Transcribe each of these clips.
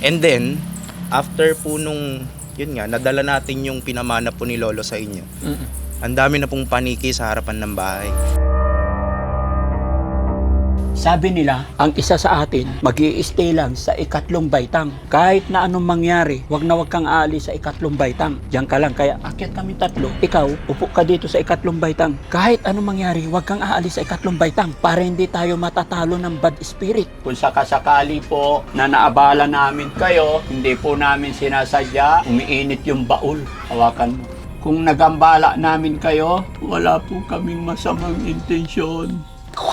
And then, after po nung, yun nga, nadala natin yung pinamana po ni Lolo sa inyo. Mm. Ang dami na pong paniki sa harapan ng bahay. Sabi nila, ang isa sa atin, mag stay lang sa ikatlong baitang. Kahit na anong mangyari, wag na wag kang aalis sa ikatlong baitang. Diyan ka lang, kaya akyat kami tatlo. Ikaw, upo ka dito sa ikatlong baitang. Kahit anong mangyari, wag kang aalis sa ikatlong baitang para hindi tayo matatalo ng bad spirit. Kung sakasakali po na naabala namin kayo, hindi po namin sinasadya, umiinit yung baul. Hawakan mo. Kung nagambala namin kayo, wala po kaming masamang intensyon.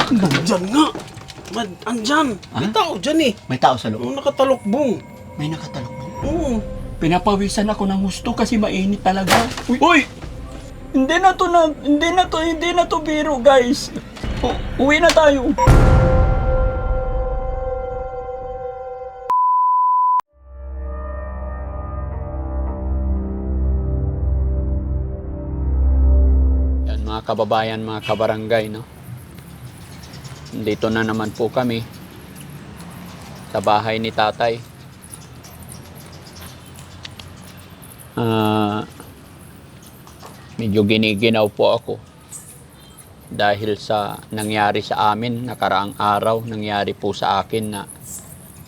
Andyan nga! Mad, andyan! May tao dyan eh! May tao sa loob. Yung nakatalokbong. May nakatalok mo. Oo. Pinapawisan ako ng gusto kasi mainit talaga. Uy! Uy! Hindi na to na, hindi na to, hindi na to biro, guys. U- uwi na tayo. Yan mga kababayan, mga kabarangay, no? Dito na naman po kami sa bahay ni tatay. Ah, medyo giniginaw po ako dahil sa nangyari sa amin nakaraang araw nangyari po sa akin na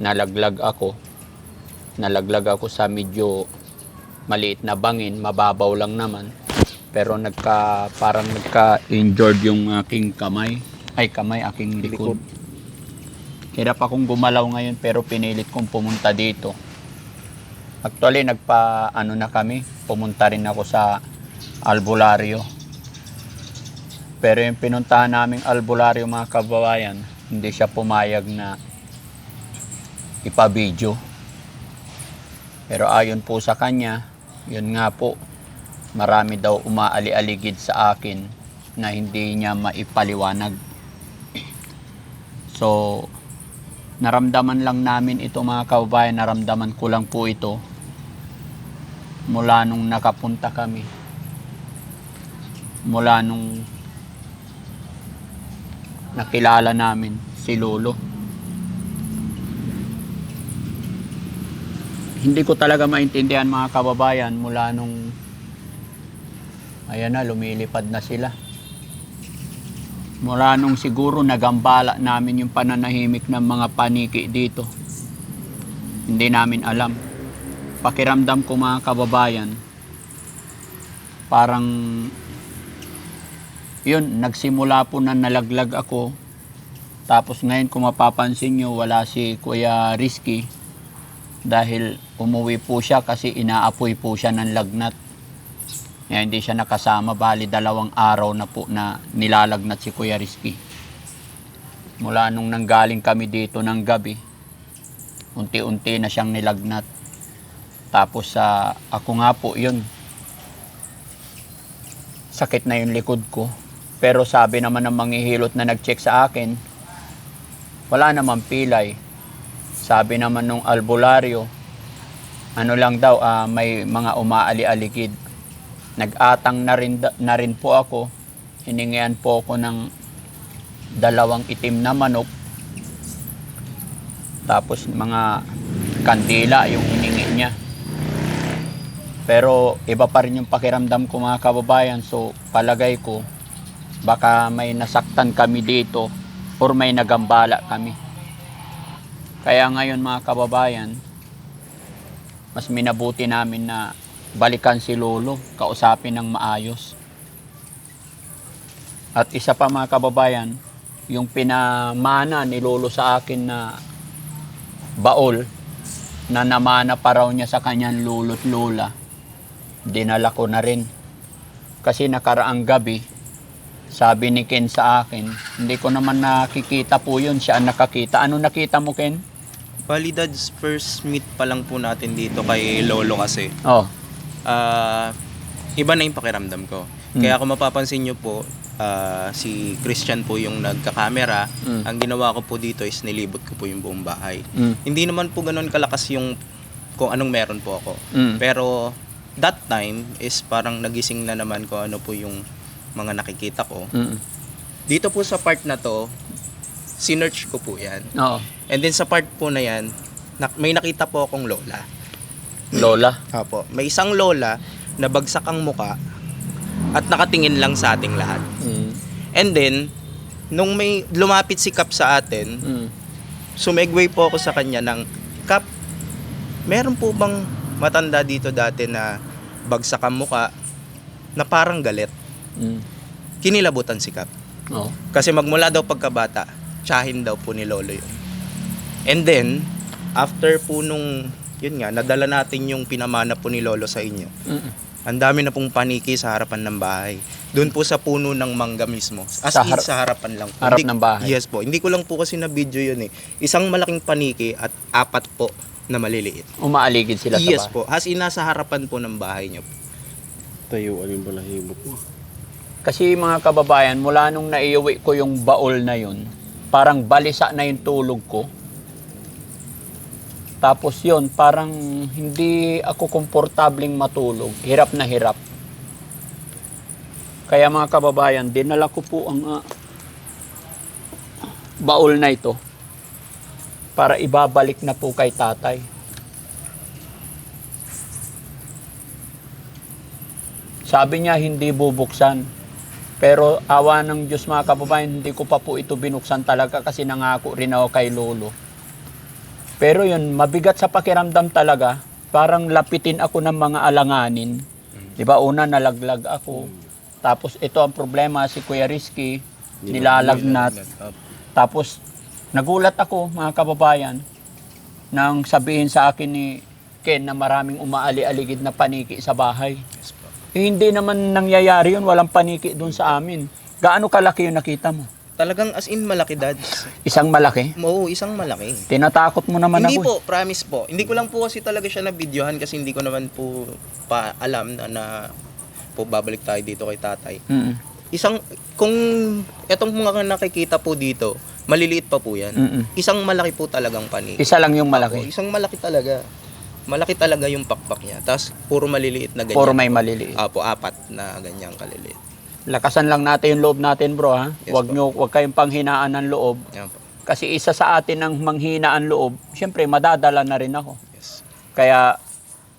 nalaglag ako nalaglag ako sa medyo maliit na bangin mababaw lang naman pero nagka parang nagka injured yung aking kamay ay kamay aking likod hirap akong gumalaw ngayon pero pinilit kong pumunta dito Actually, nagpa ano na kami, pumunta rin ako sa albularyo. Pero yung pinuntahan naming albularyo mga kababayan, hindi siya pumayag na ipabidyo. Pero ayon po sa kanya, yun nga po, marami daw umaali-aligid sa akin na hindi niya maipaliwanag. So, naramdaman lang namin ito mga kababayan, naramdaman ko lang po ito mula nung nakapunta kami. Mula nung nakilala namin si Lolo. Hindi ko talaga maintindihan mga kababayan mula nung ayan na lumilipad na sila. Mula nung siguro nagambala namin yung pananahimik ng mga paniki dito. Hindi namin alam. Pakiramdam ko mga kababayan, parang yun, nagsimula po na nalaglag ako. Tapos ngayon kung mapapansin nyo, wala si Kuya Risky dahil umuwi po siya kasi inaapoy po siya ng lagnat. Kaya hindi siya nakasama, bali dalawang araw na po na nilalagnat si Kuya Rizky. Mula nung nanggaling kami dito ng gabi, unti-unti na siyang nilagnat. Tapos sa ako nga po yun, sakit na yung likod ko. Pero sabi naman ng manghihilot na nag-check sa akin, wala namang pilay. Sabi naman nung albularyo, ano lang daw, ah, may mga umaali-aligid nag-atang na rin, na rin po ako. Hiningian po ako ng dalawang itim na manok. Tapos mga kandila yung hiningi niya. Pero iba pa rin yung pakiramdam ko mga kababayan. So palagay ko baka may nasaktan kami dito or may nagambala kami. Kaya ngayon mga kababayan, mas minabuti namin na balikan si Lolo, kausapin ng maayos. At isa pa mga kababayan, yung pinamana ni Lolo sa akin na baol na namana pa raw niya sa kanyang lolo't lola, dinala ko na rin. Kasi nakaraang gabi, sabi ni Ken sa akin, hindi ko naman nakikita po yun, siya ang nakakita. Ano nakita mo Ken? Bali, Dads, first meet pa lang po natin dito kay Lolo kasi. Oh, ah iba na yung pakiramdam ko. Mm. Kaya kung mapapansin nyo po, ah, si Christian po yung nagka-camera. Mm. Ang ginawa ko po dito is nilibot ko po yung buong bahay. mm, Hindi naman po ganun kalakas yung kung anong meron po ako. mm, Pero that time is parang nagising na naman ko ano po yung mga nakikita ko. mm, Dito po sa part na to, sinearch ko po yan. oo, And then sa part po na yan, na- may nakita po akong lola. Lola. Opo. May isang lola na bagsak ang muka at nakatingin lang sa ating lahat. Mm. And then, nung may lumapit si Kap sa atin, Mm. sumegway po ako sa kanya ng, Kap, meron po bang matanda dito dati na bagsak ang muka na parang galit? Mm. Kinilabutan si Kap. Oh. Kasi magmula daw pagkabata, tsahin daw po ni Lolo yun. And then, after po nung, yun nga, nadala natin yung pinamana po ni Lolo sa inyo. Mm. Ang dami na pong paniki sa harapan ng bahay. Doon po sa puno ng mangga mismo. As Sa in, har- sa harapan lang po. harap Hindi- ng bahay. Yes po. Hindi ko lang po kasi na video yun eh. Isang malaking paniki at apat po na maliliit. Umaaligid sila yes sa bahay. po. As in, nasa harapan po ng bahay niyo po. Tayuan yung balahibo ko. Kasi mga kababayan, mula nung naiuwi ko yung baol na yun, parang balisa na yung tulog ko. Tapos yun, parang hindi ako komportabling matulog. Hirap na hirap. Kaya mga kababayan, dinala ko po ang ah, baol na ito para ibabalik na po kay tatay. Sabi niya hindi bubuksan. Pero awa ng Diyos mga kababayan, hindi ko pa po ito binuksan talaga kasi nangako rin ako kay Lolo. Pero yun, mabigat sa pakiramdam talaga. Parang lapitin ako ng mga alanganin. Di ba una nalaglag ako. Tapos ito ang problema si Kuya Rizky, nilalagnat. Tapos nagulat ako mga kababayan nang sabihin sa akin ni Ken na maraming umaali-aligid na paniki sa bahay. Yes. Eh, hindi naman nangyayari yun, walang paniki doon sa amin. Gaano kalaki yung nakita mo? Talagang as in malaki dad. Isang malaki? Oo, isang malaki. Tinatakot mo naman hindi ako. po, promise po. Hindi ko lang po kasi talaga siya na videohan kasi hindi ko naman po pa alam na, na po babalik tayo dito kay tatay. Mm-mm. Isang, kung etong mga nakikita po dito, maliliit pa po yan. Mm-mm. Isang malaki po talagang panig. Isa lang yung malaki. isang malaki talaga. Malaki talaga yung pakpak niya. Tapos, puro maliliit na ganyan. Puro may maliliit. Apo, apat na ganyang kaliliit. Lakasan lang natin yung loob natin, bro, ha? Yes, po. nyo, huwag kayong panghinaan ng loob. Yan po. Kasi isa sa atin ng manghina ang loob, syempre madadala na rin ako. Yes. Kaya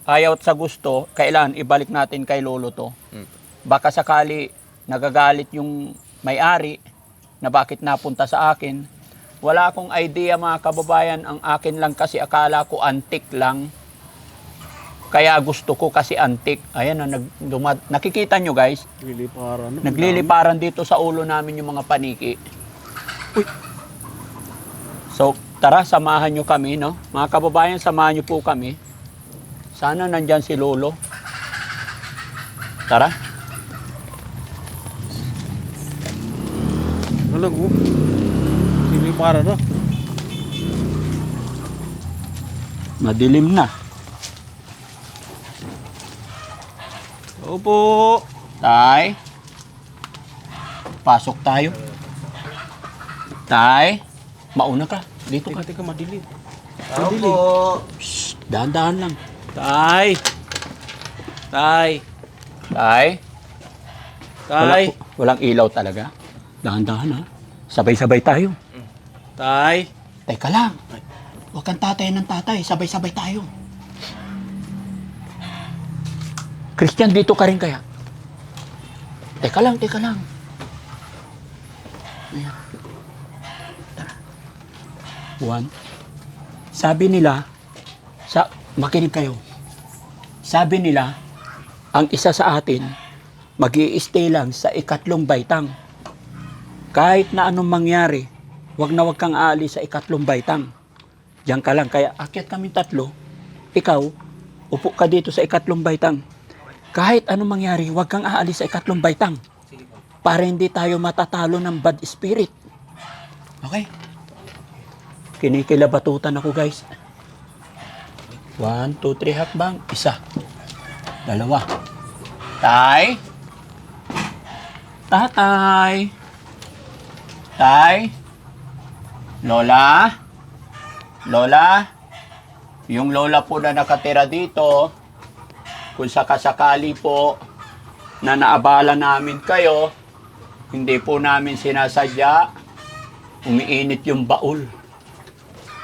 ayaw sa gusto, kailan ibalik natin kay lolo to. Mm. Baka sakali nagagalit yung may-ari na bakit napunta sa akin. Wala akong idea mga kababayan, ang akin lang kasi akala ko antik lang. Kaya gusto ko kasi antik. Ayan na, nag, dumad, nakikita nyo guys, Liliparan. Nagliliparan dito sa ulo namin yung mga paniki. Uy. So, tara, samahan nyo kami, no? Mga kababayan, samahan nyo po kami. Sana nandyan si Lolo. Tara. Alam ko. Liliparan na. Madilim na. Opo. Tay. Pasok tayo. Tay. Mauna ka. Dito ka. Teka, madilim. Opo. Shh, dahan-dahan lang. Tay. Tay. Tay. Tay. Wala- walang ilaw talaga. Dahan-dahan ha. Sabay-sabay tayo. Tay. Teka lang. Huwag kang tatay ng tatay. Sabay-sabay tayo. Christian, dito ka rin kaya? Teka lang, teka lang. Ayan. One. Sabi nila, sa, makinig kayo. Sabi nila, ang isa sa atin, mag stay lang sa ikatlong baitang. Kahit na anong mangyari, wag na wag kang aalis sa ikatlong baitang. Diyan ka lang. Kaya akyat kami tatlo. Ikaw, upo ka dito sa ikatlong baitang. Kahit anong mangyari, wag kang aalis sa ikatlong baitang. Para hindi tayo matatalo ng bad spirit. Okay? Kinikilabatutan ako guys. One, two, three, hakbang. Isa. Dalawa. Tay. Tatay. Tay. Lola. Lola. Yung lola po na nakatira dito, kung sakasakali po na naabala namin kayo, hindi po namin sinasadya, umiinit yung baul.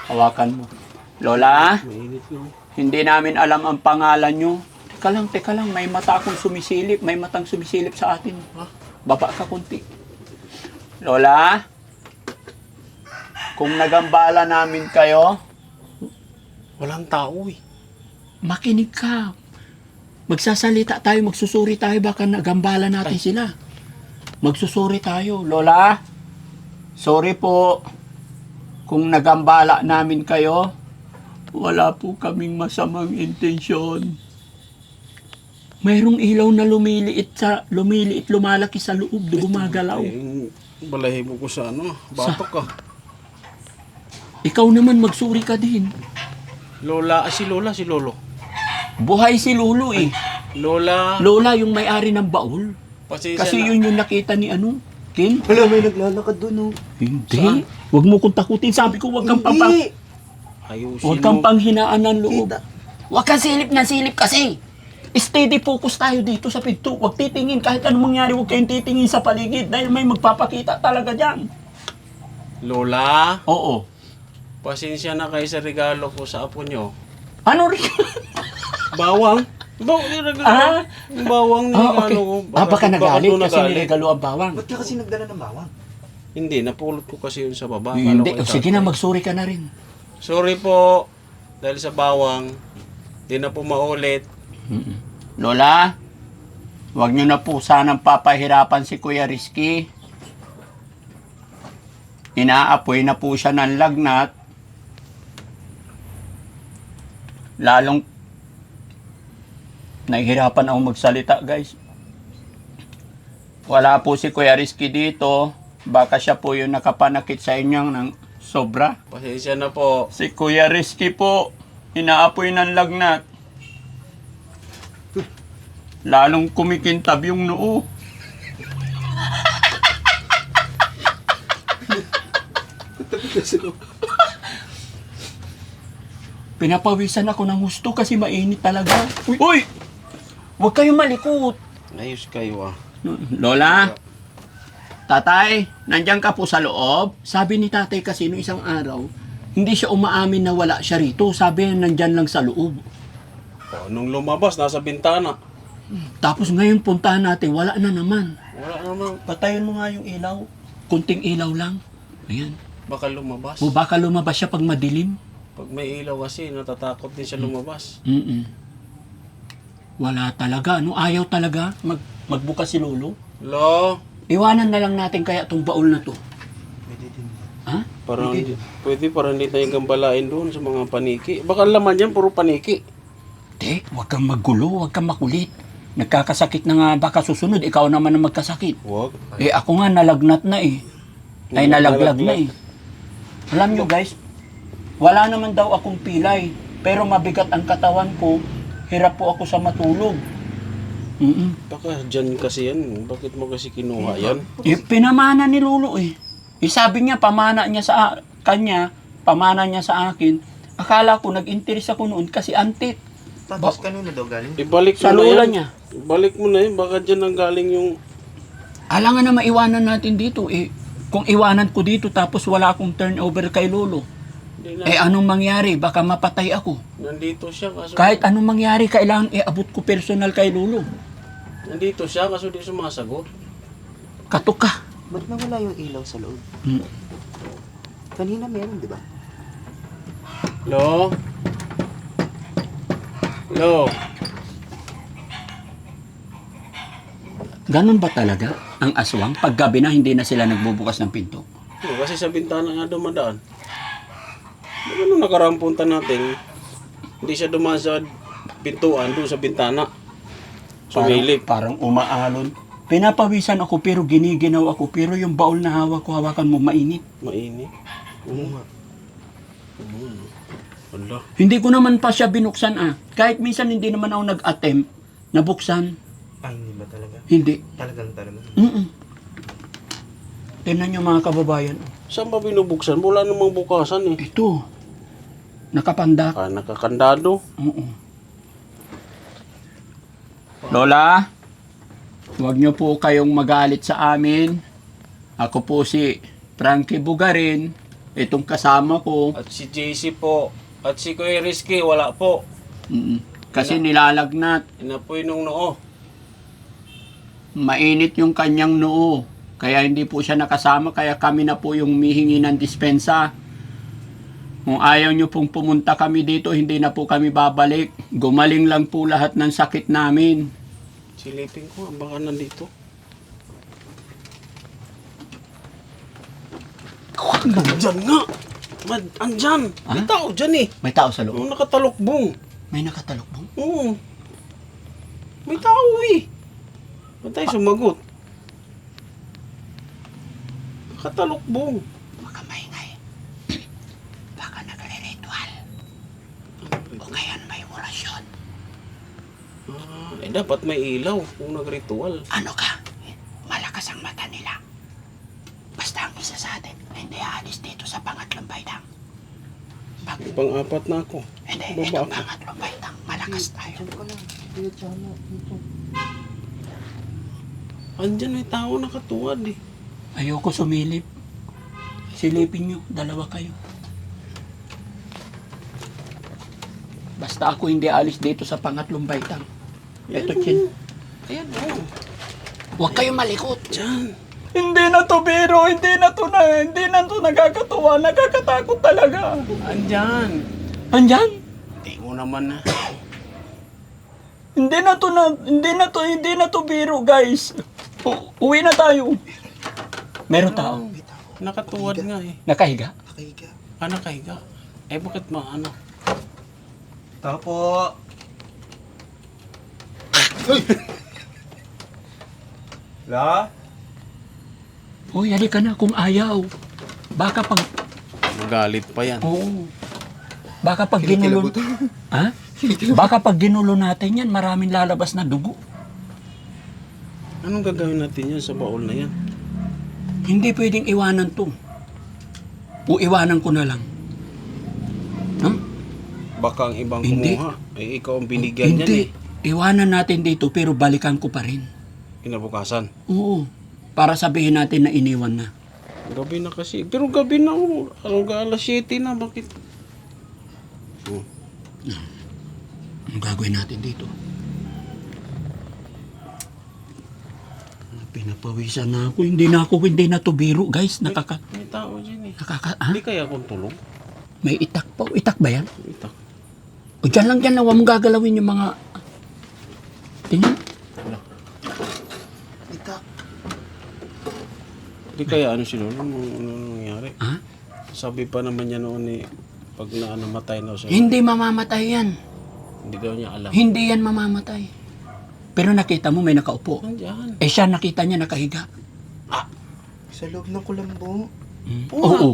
Hawakan mo. Lola, hindi namin alam ang pangalan nyo. Teka lang, teka lang, may mata akong sumisilip, may matang sumisilip sa atin. Baba ka kunti. Lola, kung nagambala namin kayo, Walang tao eh. makinig ka. Magsasalita tayo, magsusuri tayo, baka nagambala natin sila. Magsusuri tayo. Lola, sorry po kung nagambala namin kayo. Wala po kaming masamang intensyon. Mayroong ilaw na lumiliit sa lumiliit lumalaki sa loob, gumagalaw. Eh, balahibo ko sa ano, batok ka. Ikaw naman magsuri ka din. Lola, ah, si Lola, si Lolo. Buhay si Lolo eh. Lola, Lola yung may-ari ng baul. pasensya Kasi na. yun yung nakita ni ano, Ken. Wala, may naglalakad doon, oh. Hindi. Huwag mo kong takutin. Sabi ko, huwag kang pampang... Hindi! Ayusin Huwag kang mo. panghinaan ng loob. Kita. Huwag kang silip na silip kasi. Steady focus tayo dito sa pinto. Huwag titingin. Kahit anong mangyari, huwag kayong titingin sa paligid. Dahil may magpapakita talaga dyan. Lola, Oo. pasensya na kayo sa regalo ko sa apo nyo. Ano rin? Bawang? Bawang, regalo. Ah? Yung bawang ni ah, okay. regalo ko. Ah, baka nagalit doon kasi nagalit. niregalo ang bawang. Ba't ka kasi nagdala ng bawang? Hindi, napulot ko kasi yun sa baba. Hindi. Akala ko O, sige na, magsuri ka na rin. Sorry po. Dahil sa bawang, di na po maulit. Lola, huwag nyo na po sanang papahirapan si Kuya Rizky. Inaapoy na po siya ng lagnat. Lalong nahihirapan ako magsalita, guys. Wala po si Kuya Rizky dito. Baka siya po yung nakapanakit sa inyo ng sobra. Pasensya na po. Si Kuya Rizky po, inaapoy ng lagnat. Lalong kumikintab yung noo. Pinapawisan ako ng gusto kasi mainit talaga. Uy! Uy! Huwag kayong malikot. Ayos kayo ah. Lola, tatay, nandiyan ka po sa loob. Sabi ni tatay kasi no isang araw, hindi siya umaamin na wala siya rito. Sabi niya nandyan lang sa loob. Oh, nung lumabas, nasa bintana. Tapos ngayon puntahan natin, wala na naman. Wala naman. Patayin mo nga yung ilaw. Kunting ilaw lang. Ayan. Baka lumabas. O baka lumabas siya pag madilim. Pag may ilaw kasi, natatakot din siya lumabas. Mm Wala talaga. No, ayaw talaga mag magbukas si Lolo. Lo, Iwanan na lang natin kaya tong baul na to. Pwede din. Ha? parang pwede parang hindi tayong gambalain doon sa mga paniki. Baka laman yan, puro paniki. Te, huwag kang maggulo, huwag kang makulit. Nagkakasakit na nga baka susunod, ikaw naman ang magkasakit. Huwag. Eh ako nga nalagnat na eh. Ay nalaglag na eh. Alam nyo guys, wala naman daw akong pilay. Pero mabigat ang katawan ko, hirap po ako sa matulog. Mm Baka dyan kasi yan. Bakit mo kasi kinuha yan? Eh, pinamana ni Lolo eh. eh. Sabi niya, pamana niya sa kanya, pamana niya sa akin. Akala ko, nag-interest ako noon kasi antit. Tapos kanino daw galing? Ibalik Sa mo na lola yan. niya. Ibalik mo na yan. Baka dyan ang galing yung... Alangan na maiwanan natin dito eh. Kung iwanan ko dito tapos wala akong turnover kay Lolo, na. eh anong mangyari? Baka mapatay ako. Nandito siya kaso... Kahit anong mangyari, kailangan iabot ko personal kay Lolo. Nandito siya kaso di sumasagot. Katok ka. Ba't nawala yung ilaw sa loob? Hmm. Kanina meron, di ba? Lo? Lo? Ganun ba talaga ang aswang? Pag gabi na, hindi na sila nagbubukas ng pinto. Oh, kasi sa bintana nga dumadaan. Di ba nung nakaraang punta natin, hindi siya dumaan sa pintuan, doon sa bintana. Sumilip. Parang, parang umaalon. Pinapawisan ako pero giniginaw ako. Pero yung baul na hawak ko, hawakan mo mainit. Mainit. Oo nga. Oo. Wala. Hindi ko naman pa siya binuksan ah. Kahit minsan hindi naman ako nag-attempt na buksan. Ay, hindi ba talaga? Hindi. Talagang talaga. Mm-mm. Tingnan nyo mga kababayan. Saan ba binubuksan? Wala namang bukasan eh. Ito. Nakapandak. Ah, nakakandado. Oo. Lola, huwag niyo po kayong magalit sa amin. Ako po si Frankie Bugarin. Itong kasama ko. At si JC po At si Kuya Rizky, wala po. Mm. Kasi nilalagnat. Inapoy nung noo. Mainit yung kanyang noo. Kaya hindi po siya nakasama. Kaya kami na po yung mihingi ng dispensa. Kung ayaw nyo pong pumunta kami dito, hindi na po kami babalik. Gumaling lang po lahat ng sakit namin. Silipin ko, baka nandito. Andyan nga! Mad, andyan! May Ah? tao dyan eh! May tao sa loob. Yung nakatalokbong. May nakatalokbong. Oo. May tao eh. Ba't tayo sumagot? Nakatalokbong. Eh dapat may ilaw kung nagritual. Ano ka? Malakas ang mata nila. Basta ang isa sa atin, hindi aalis dito sa pangatlong baitang. Pag, Pang-apat na ako. hindi, ito ako. pangatlong baitang. Malakas tayo. Andyan may tao nakatuwad eh. Ayoko sumilip. Silipin nyo, dalawa kayo. Basta ako hindi alis dito sa pangatlong baitang. Ito, Chin. Ayan oh. Huwag kayo malikot. Diyan. Hindi na to biro, hindi na to na, hindi na to nagkakatuwa, nakakatakot talaga. Andyan. Andyan? Hindi mo naman na. Hindi na to na, hindi na to, hindi na to biro, guys. U- uwi na tayo. Meron tao. Nakatuwad nga eh. Nakahiga? Nakahiga. Ah, nakahiga. Eh, bakit ma ano? Tao po. La? Uy, halika na kung ayaw. Baka pag, Magalit pa yan. oo. Baka pag ginulo, ha? Baka pag ginulo natin yan, maraming lalabas na dugo. Anong gagawin natin yan sa baul na yan? Hindi pwedeng iwanan to. O iwanan ko na lang. Ha? Baka ang ibang Hindi. kumuha. Eh, ikaw ang binigyan niyan Hindi. eh. Iwanan natin dito pero balikan ko pa rin. Kinabukasan. Oo. Para sabihin natin na iniwan na. Gabi na kasi. Pero gabi na oh. Hanggang alas 7 na. Bakit? Oh. Anong gagawin natin dito? Pinapawisan na ako. Hindi na ako, hindi na to biro, guys. Nakaka... May tao dyan eh. Nakaka... Ha? Hindi kaya akong tulog? May itak pa. Itak ba yan? Ito. O dyan lang dyan na. Huwag mong gagalawin yung mga... Tingnan. Itak. Hindi kaya ano si Lolo? Ano, ano nangyari? Ha? Sabi pa naman niya noon eh. Pag na namatay na siya. Hindi mamamatay yan. Hindi daw niya alam. Hindi yan mamamatay. Pero nakita mo may nakaupo. Andyan. Eh siya nakita niya nakahiga. Sa loob ng kulambo. Oo. Oo.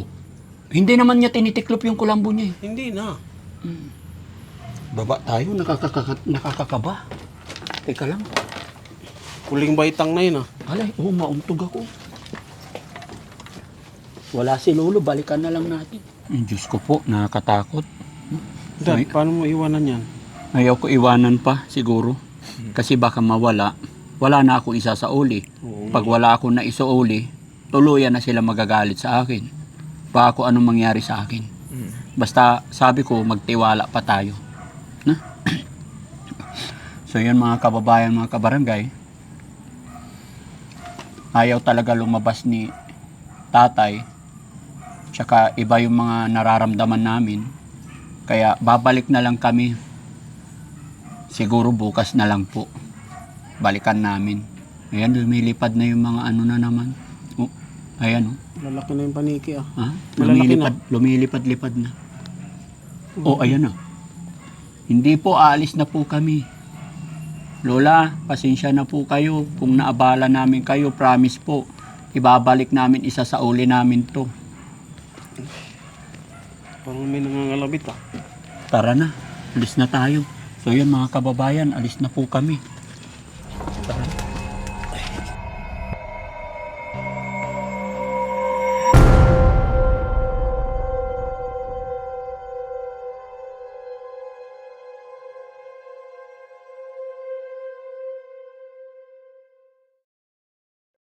Hindi naman niya tinitiklop yung kulambo niya eh. Hindi na. Baba tayo, nakakaka nakakakaba. Teka lang. Kuling baitang na yun ah. Alay, oo, mauntog ako. Wala si Lolo, balikan na lang natin. Ang Diyos ko po, nakakatakot. Dad, Ay. paano mo iwanan yan? Ayaw ko iwanan pa, siguro. Kasi baka mawala. Wala na akong isa sa uli. Oo. Pag wala ako na isa uli, tuluyan na sila magagalit sa akin. Baka kung anong mangyari sa akin. Basta sabi ko, magtiwala pa tayo. Na? so yun mga kababayan, mga kabarangay. Ayaw talaga lumabas ni tatay. Tsaka iba yung mga nararamdaman namin. Kaya babalik na lang kami. Siguro bukas na lang po. Balikan namin. Ayan, lumilipad na yung mga ano na naman. Oh, ayan oh. Lalaki na yung paniki ah. Ha? Lumilipad, lumilipad-lipad na. Oh, ayan na. Hindi po, aalis na po kami. Lola, pasensya na po kayo. Kung naabala namin kayo, promise po, ibabalik namin isa sa uli namin to. Parang may nangangalabit ah. Tara na, alis na tayo. So yan mga kababayan, alis na po kami.